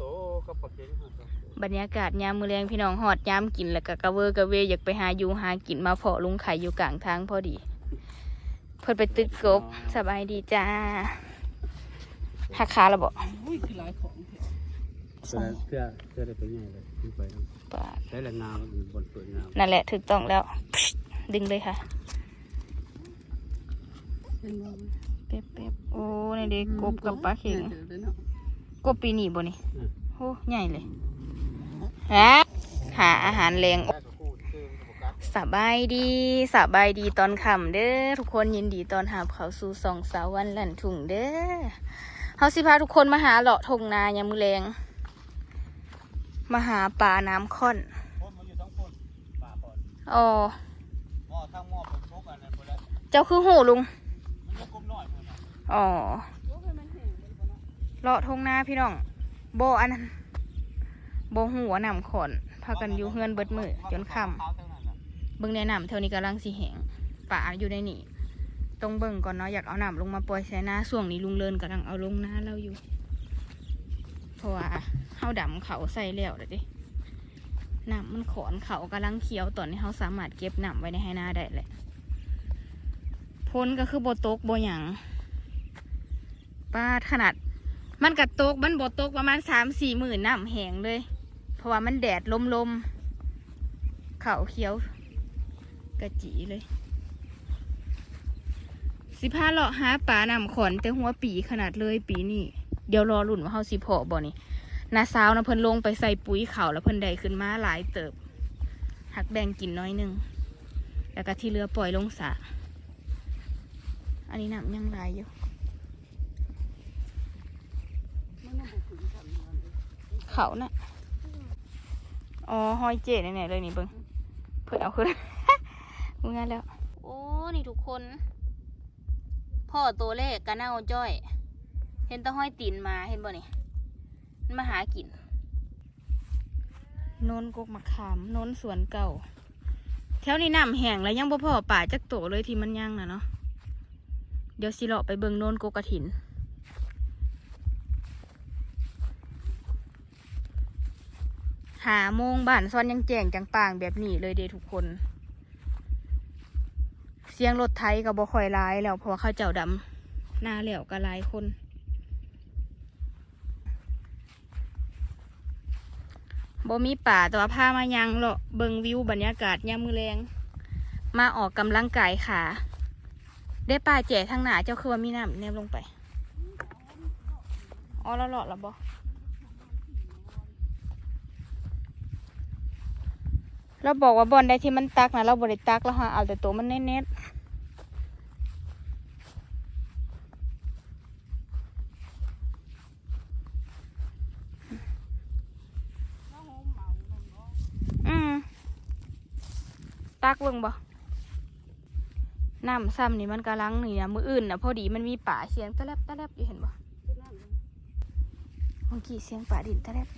โตกับปลาเค็งห้าสองโตบรรยากาศยามมื้อแรงพี่น้องหอดยามกินแล้วก็กระเวอร์กระเวอยากไปหาอยู่หากินมาเพาะลุงไข่อยู่กลางทางพอดี เพิ่นไปตึกกบสบายดีจ้าหักขาแล้วบ่อุ้ยคือหลายของแท้เพื่อเพื่อเพื่อได้ไปง่ายเลยขึ้นไปต้องปาดใช้แรงงานมันบนเปิดงานนั่นแหละถูกต้องแล้ว ดึงเลยค่ะเห็นบ่เป๊บเป๊บโอ้นี่เด็กกบกับปลาเข็ง กบปีนี้บ่นี่โอ้ใหญ่เลยฮะหาอาหารแรงได้ก็คู่เชื่อมกับกัดสบายดีสบายดีตอนค่ำเด้อทุกคนยินดีตอนหาบเขาสู่สองสาววันหลั่นถุงเด้อเฮาสิพาทุกคนมาหาเลาะทงนายามมือแรงมาหาปลาน้ำค่อนคนมันอยู่สองคนป่าก่อนอ๋อหม้อทั้งหม้อผมทุกอันนั้นหมดแล้วเจ้าคือหูลุงมันยังกลมน้อยมันน่ะอ๋ เลาะทงนาพี่น้องโบอันนั้นโบหัวนำขนพากันอยู่เฮือนเบิดมือจนค่ำขาวทั้งนั้นะเบิ่งในน้ำเท่านี้กำลังสิแหงป่าอยู่ในนี่ต้องเบิ่งก่อนเนาะอยากเอาน้ำลงมาปล่อยใส่นาช่วงนี้ลุงเลินกำลังเอาลงหน้าเราอยู่เพราะว่าเฮาดำเขาใส่แล้วเด้อดิน้ำมันขอนเขากำลังเขียวตอนนี้เฮาสามารถเก็บน้ำไว้ในให้นาได้แหละพ้นก็คือโบตกโบหยังป้าขนาด มันกระตกมันโบตกประมาณสามสี่หมื่นน้ำแหงเลย เพราะว่ามันแดดลมลมเขาเขียว กระจีเลย สิพาเลาะหาปลานำขอนแต่หัวปีขนาดเลยปีนี้เดี๋ยวรอรุ่นว่าเฮาสิเพาะบ่นี่นาซาวนะเพิ่นลงไปใส่ปุ๋ยเขาแล้วเพิ่นได้ขึ้นมาหลายเติบ หักแบ่งกินน้อยนึง แล้วก็ที่เหลือปล่อยลงสระอันนี้น้ำยังหลอยู่ มันยังบ่ถึงกันนั่นเลย เขาน่ะอ๋อหอยเจ็ดแน่ๆเลยนี่เบิ่งเพิ่นเอาขึ้นมึงงั้นแล้ว โอ้นี่ทุกคน พ่อตัวเลขกะเน่าจ้อย เห็นแตะห้อยตีนมาเห็นบ่นี่มันมาหากินโนนกกมะขามโนนสวนเก่า แถวนี้น้ำแห้งแล้วยังบ่พอป่าจักโตเลยที่มันยังน่ะเนาะเดี๋ยวสิเลาะไปเบิ่งโนนกกกระถิน หาโมงบ้านซ้อนยังแจ้งจังปางแบบนี้เลยเดทุกคน เสียงรถไทยก็บ่ค่อยร้ายแล้วพราะว่าเข้าเจ้าดำหน้าแล้วก็หลายคน บ่มีป่าแต่ว่าพามายังเลาะเบิงวิวบรรยากาศยามมือแรง มาออกกำลังกายขาได้ป่าแจ๋ทางหนาเจ้าคือว่ามีน้ำแนบลงไปอ๋อแล้วเลาะแล้วบ่ เราบอกว่าบอลได้ที่มันตักนะเราบริตักแล้วฮะเอาแต่ตัวมันเน็ตๆอืมตักเบิ่งบ่น้ำซ้ำนี่มันกำลังนี่นะมืออื่นนะพอดีมันมีป่าเสียงตะแลบตะแลบอยู่เห็นบ่เมื่อกี้เสียงป่าดินตะแลบ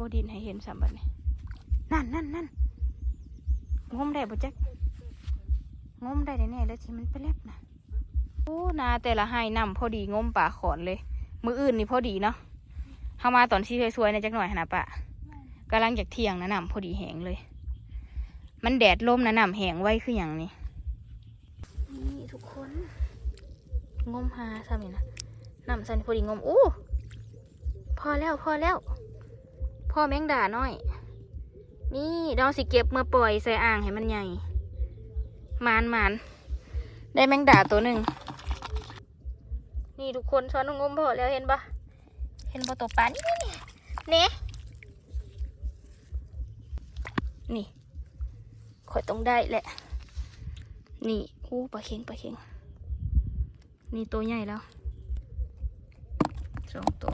บดินให้เห็นสามบัดนี่นั่นนั่นนั่นงมได้บ่จ๊กงมได้แน่ๆเลยที่มันไปแลบนะโอ้นาแต่ละให้นำพอดีงมป่าขอนเลย มืออื่นนี่พอดีเนาะเข้ามาตอนที่สวยๆนะจักหน่อยหั่นนะปะกำลังจากเที่ยงนะนำพอดีแหงเลย มันแดดลมนะนำแหงไว้คืออย่างนี้นี่ทุกคนงมหาซ้ำนี่นะนำสันพอดีงมอู้พอแล้วพอแล้ว พ่อแมงดาน้อย นี่เราสิเก็บมาปล่อยใส่อ่างให้มันใหญ่มานมานได้แมงดาตัวหนึ่ง นี่ทุกคนช้อนงมพอแล้วเห็นปะเห็นปะตัวปลานี่นี่นี่นี่ข่อยต้องได้แหละ นี่อู้ปลาเค็งปลาเค็งนี่ตัวใหญ่แล้วสองตัว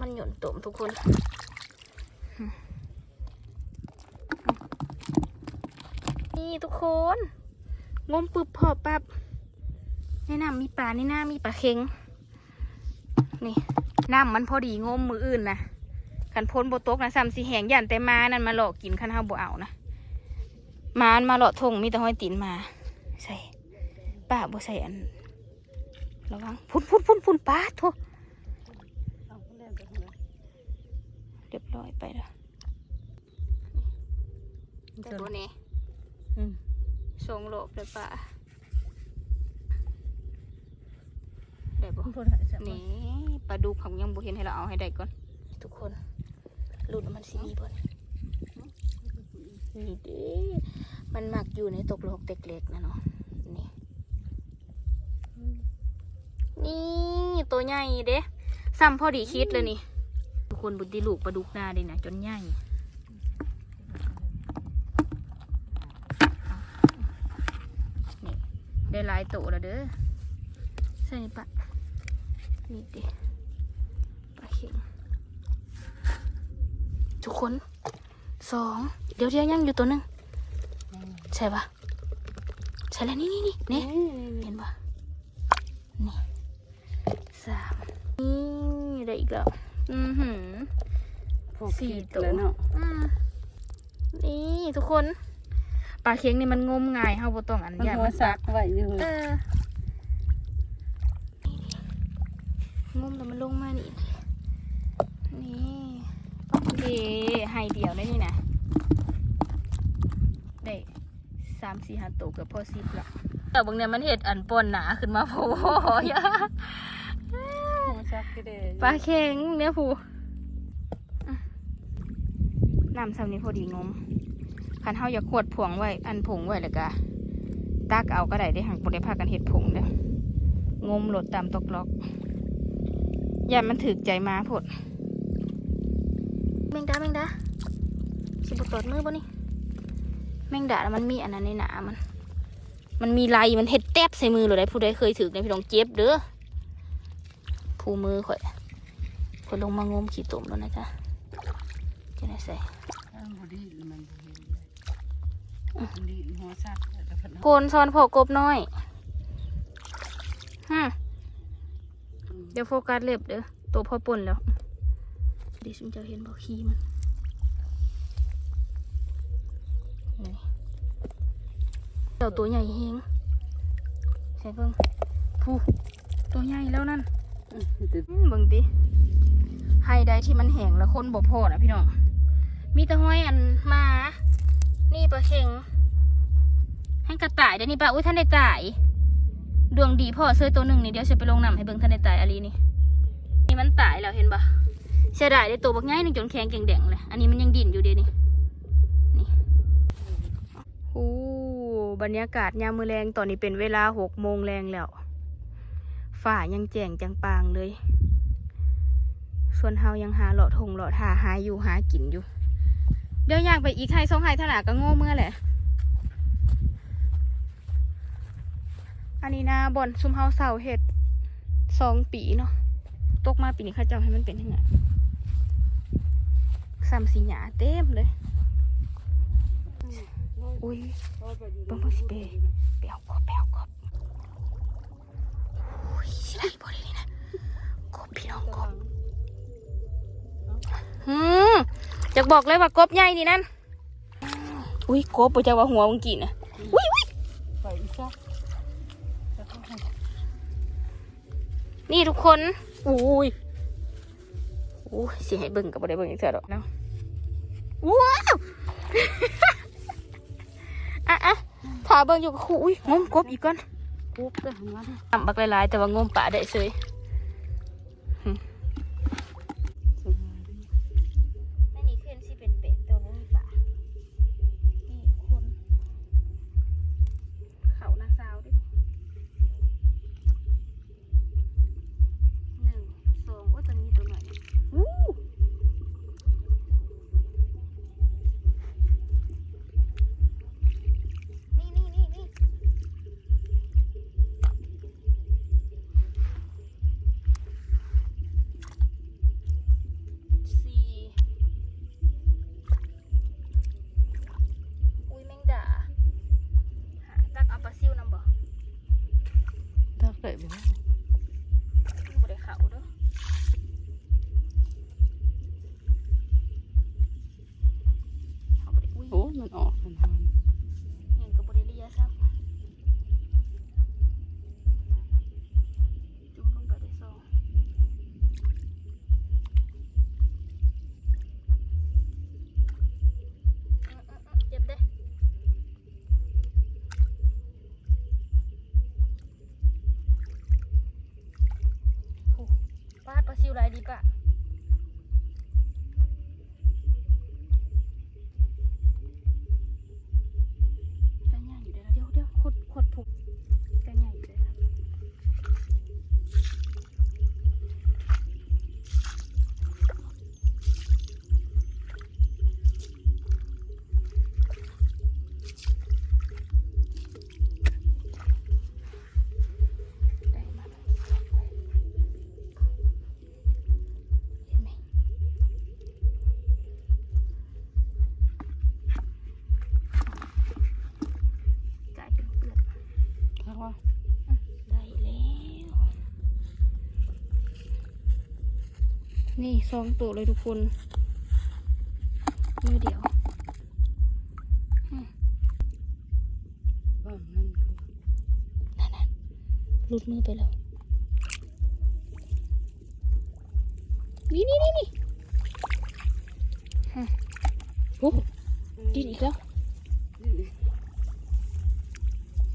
มันหย่นตุ่มทุกคนนี่ทุกคนงมปึบพอปับในน้ำมีปลาในน้ำมีปลาเค็งนี่น้ำมันพอดีงมมืออื่นนะขันพ้นโบตกนะซ้ำสีแหงยันแต่มานั่นมาหลอกกินขันเฮาบ่เอานะมานมาหลอกทงมีแต่ห้อยตีนมา ใส่ป้าบ่ใส่อันระวังพุ่นพุ่นพุ่นพุ่นป้าโทเอาเล่นไปทางไหน เรียบร้อยไปแล้วแต่ตัวนี้อืมส่งโลบเลยป้าได้บ่พอได้จ้ะนี่ปลาดุกของยังบ่เห็นให้เราเอาให้ได้ก่อน ทุกคนรุ่นมันสีนี้บ่เนี่ยนี่เด้มันมักอยู่ในตกโลกเต็กเล็กนะเนาะนี่ นี่ตัวใหญ่เด้ซ้ำพอดีคิดเลยนี่ทุก คนบุตรลูกปลาดุกนาเด้นะจนใหญ่นี่ได้หลายโตแล้วเด้อใช่ปะนี่ดิปลาเข็งทุกคนสองเดี๋ยวเดี๋ยวยังอยู่ตัวหนึงใช่ปะใช่แล้วนี่นี่นี่นี่นี่เห็นปะนี่สามนี่ได้อีกแล้ว อือหือ พอสี่ขีดตัว แล้วเนาะอืมนี่ทุกคนปลาเค็งนี่มันงมง่ายเฮาบ่ต้องอันมันยากหัวมันซักไว้อยู่เอองมแต่มันลงมานี่นี่โอเคให้เดียวได้นี่นะได้สามสี่ห้าตัวเกือบพอสิบละแต่บางเนี่ยมันเห็ดอันปนหนาขึ้นมาโอ้โหยะ หัวซักก็ได้ปลาเค็งเนี่ยผูอะน้ำซ้ำนี้พอดีงมคันเฮาอยากขวดผงไว้ อันผงไว้แล้วก็ตักเอาก็ได้ได้หังบริพากันเห็ดผงเด้องมโหลดตามตกล็อกอย่ามันถึกใจมาพดแมงดาแมงดาสิบตอดมือบ่นี่แมงดาแล้วมันมีอันนั้นในหนามัน มันมีลายมันเห็ดแตบใส่มือเลยได้ผู้ใดเคยถึกในพี่น้องเจ็บเด้อ ผู้มือข่อยข่อยลงมางมขี้ตุ่มแล้วนะจ๊ะจะได้ใส่เออบ่ดีมันบ่เห็นเลยมันดีหัวซักแต่พันโกนซอนพอกบน้อยฮึมเดี๋ยวโฟกัสเล็บเด้อตัวพอป่นแล้วดิฉันจะเห็นบอกขี้มันนี่เจ้าตัวใหญ่เฮงใส่เพิ่งผู้ตัวใหญ่แล้วนั่นอืมแต่อืม เบิ่งติไฮได้ที่มันแห้งแล้วคนบ่พอนะพี่น้อง มีตะห้อยอันมา นี่ปลาเข็งให้กระต่ายเดี๋ยวนี้ป้าอุ้ยท่านได้ตาย ดวงดีพ่อเซยตัวหนึ่งนี่เดี๋ยวจะไปลงน้ำให้เบิ่งท่านได้ตายอะไรนี่ นี่มันตายแล้วเห็นปะเสียดายได้ตัวบักง่ายหนึ่งจนแข็งแกงแดงเลย อันนี้มันยังดิ่นอยู่เดี๋ยวนี้ นี่โอ้บรรยากาศยามมือแรงตอนนี้เป็นเวลาหกโมงแรงแล้ว ฝ่ายังแจ่งจังปางเลย ส่วนเฮายังหาหลอดหงหลอดหาหาอยู่หากินอยู่ เดี๋ยวย่างไปอีกไห้สองไห้เท่าไหร่ก็โง่เมื่อแหละ อันนี้นะบอนซุมเฮาเสาเห็ดสองปีเนาะ ตกมาปีนี้เข้าเจ้าให้มันเป็นยังไงซ้ำสีหยาเต็มเลยอุ้ยเบิ่งเบิ่งสิเปไปเอากบไปเอ จะบอกเลยว่ากบใหญ่นี่นั่น อุ้ยกบบ่จะว่าหัวมึงกี่นะอุ้ยอุ้ยไปอีกซักแล้วก็ให้นี่ทุกคน อุ้ยอู้สิให้เบิ่งกับบ่ได้เบิ่งอีกเถอะดอกเนาะ ว้าวอะอะถ้าเบิ่งอยู่กับครูอุ้ยงมกบอีกก่อนคุบได้ของมันทำบักหลายๆแต่ว่างมป่าได้เฉย อยู่ไร นี่สองตัวเลยทุกคนมือเดียวบ้านนั่นนั่นน่ะหลุดมือไปแล้ว นี่นี่นี่นี่ฮะโอ้ดินอีกแล้ว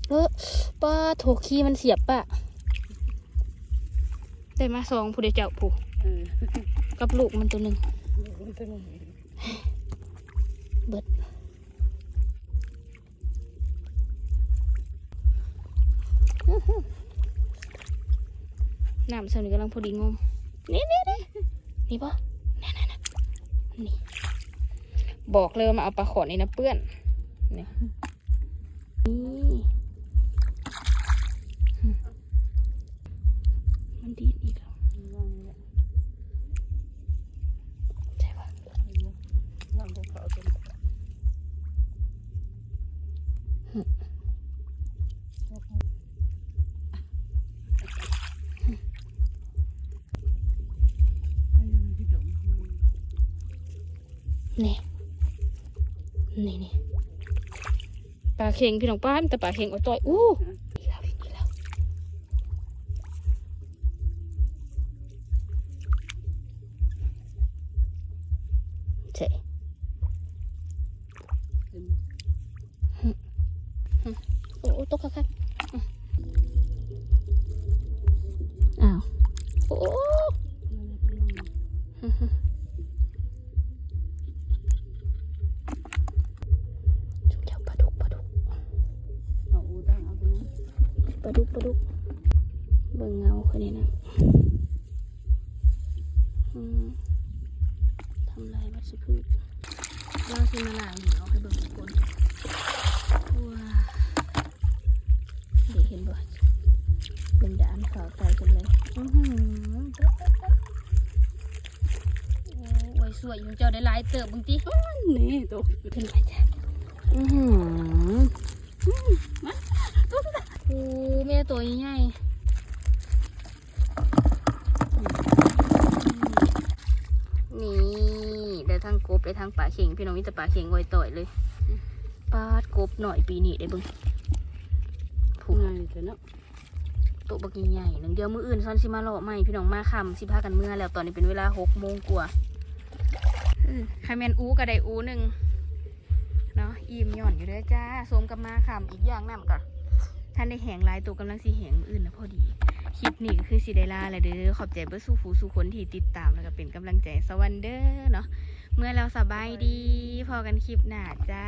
เออป้าโถขี้มันเสียบปะได้มาสองผู้เดียวเจ้าผู้เออ กับลูกมันตัวหนึ่งเป็นอะไรเบิดน้ำสำนีกำลังพอดีงม นี่นี่นี่นี่ปะนั่นนั่นนั่นนี่ บอกเลยมาเอาปลาขอนี่นะเปื้อน นี่มมันดีดอีกแล้ว นี่นี่ปลาเข่งพี่น้องป้าแต่ปลาเข่งเอาต่อยอู้ใช่ ลาดุกปลาดุกเบิ่งเงาคนนี้นะอืมทำลายวัชพืชเราสิมาล้างหิวให้เบิ่งทุกคนว้าเดี๋ยวเห็นบ่เป็นด่านขาวไตกันเลยอื้อหือโอ้ไว้สวยอยู่เจ้าได้หลายเติบบึงตินี่ตกขึ้นไปจ้ะอือหือโอ้แม่ตัวใหญ่นี่ได้ทั้งกบได้ทั้งปลาเข็งพี่น้องมีแต่ปลาเข็งไว้ต่อยเลยปลาดกบหน่อยปีนี้ได้เบิ่งผูง่ายแต่เนาะโตะบักใหญ่ๆหนึ่งเดียวมืออื่นซ้อนสิมาเลาะใหม่พี่น้องมาคำสิพากันเมื่อแล้วตอนนี้เป็นเวลาหกโมงกว่าเออใครแมนอูก็ได้อูหนึ่งเนาะอิ่มหย่อนอยู่เด้อจ้าสมกับมาคำอีกอย่างนั่นก็ ท่านได้แหงลายตัวกำลังสีแหงอื่นนะพอดี คลิปนี้ก็คือสีได้ลาแหละเด้อขอบใจเบอร์สู้ฟูสู้คนที่ติดตามแล้วก็เป็นกำลังใจสวันเด้อเนาะเมื่อเราสบายดี พอกันคลิปหน้าจ้า